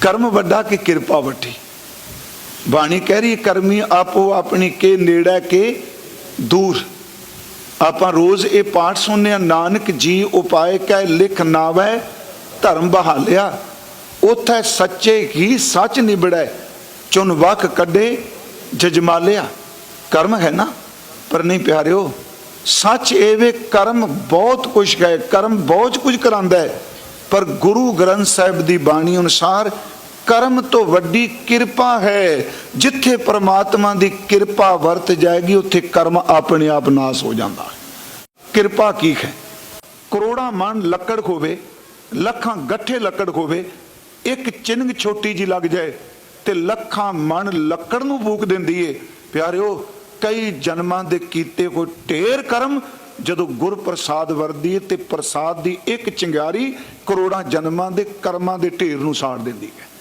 ਕਰਮ ਵੱਡਾ ਕਿ ਕਿਰਪਾ ਵੱਡੀ? ਬਾਣੀ ਕਹਿ ਰਹੀ ਕਰਮੀ ਆਪੋ ਆਪਣੀ ਕੇ ਨੇੜਾ ਕੇ ਦੂਰ। ਆਪਾਂ ਰੋਜ਼ ਇਹ ਪਾਠ ਸੁਣਨੇ ਆ ਨਾਨਕ ਜੀ ਉਪਾਏ ਕਹਿ ਲਿਖ ਨਾਵੈ, ਧਰਮ ਬਹਾਲਿਆ। ਉਥੇ ਸੱਚੇ ਹੀ ਸੱਚ ਨਿਬੜੈ ਚੁਨ ਵਕ ਕੱਢੇ, ਜਜਮਾਲਿਆ। ਕਰਮ ਹੈ ਨਾ? ਪਰ ਨਹੀਂ ਪਿਆਰਿਓ, ਸੱਚ ਇਹ ਵੇ ਕਰਮ ਬਹੁਤ ਕੁਝ ਹੈ, ਕਰਮ ਬਹੁਤ ਕੁਝ ਕਰਾਂਦਾ ਹੈ। ਪਰ ਗੁਰੂ ਗ੍ਰੰਥ ਸਾਹਿਬ ਦੀ ਬਾਣੀ ਅਨੁਸਾਰ ਕਰਮ ਤੋਂ ਵੱਡੀ ਕਿਰਪਾ ਹੈ। ਜਿੱਥੇ ਪ੍ਰਮਾਤਮਾ ਦੀ ਕਿਰਪਾ ਵਰਤ ਜਾਏਗੀ, ਉੱਥੇ ਕਰਮ ਆਪਣੇ ਆਪ ਨਾਸ ਹੋ ਜਾਂਦਾ ਹੈ। ਕਿਰਪਾ ਕੀ ਹੈ? ਕਰੋੜਾਂ ਮਨ ਲੱਕੜ ਹੋਵੇ ਲੱਖਾਂ ਗੱਠੇ ਲੱਕੜ ਹੋਵੇ ਇੱਕ ਚਿੰਗ ਛੋਟੀ ਜੀ ਲੱਗ ਜਾਏ ਤੇ ਲੱਖਾਂ ਮਨ ਲੱਕੜ ਨੂੰ ਫੂਕ ਦਿੰਦੀ ਏ। ਪਿਆਰਿਓ ਕਈ ਜਨਮਾਂ ਦੇ ਕੀਤੇ ਹੋਏ ਢੇਰ ਕਰਮ ਜਦੋਂ ਗੁਰ ਪ੍ਰਸਾਦ ਵਰਦੀ ਏ ਤੇ ਪ੍ਰਸਾਦ ਦੀ ਇੱਕ ਚਿੰਗਾਰੀ ਕਰੋੜਾਂ ਜਨਮਾਂ ਦੇ ਕਰਮਾਂ ਦੇ ਢੇਰ ਨੂੰ ਸਾੜ ਦਿੰਦੀ ਹੈ।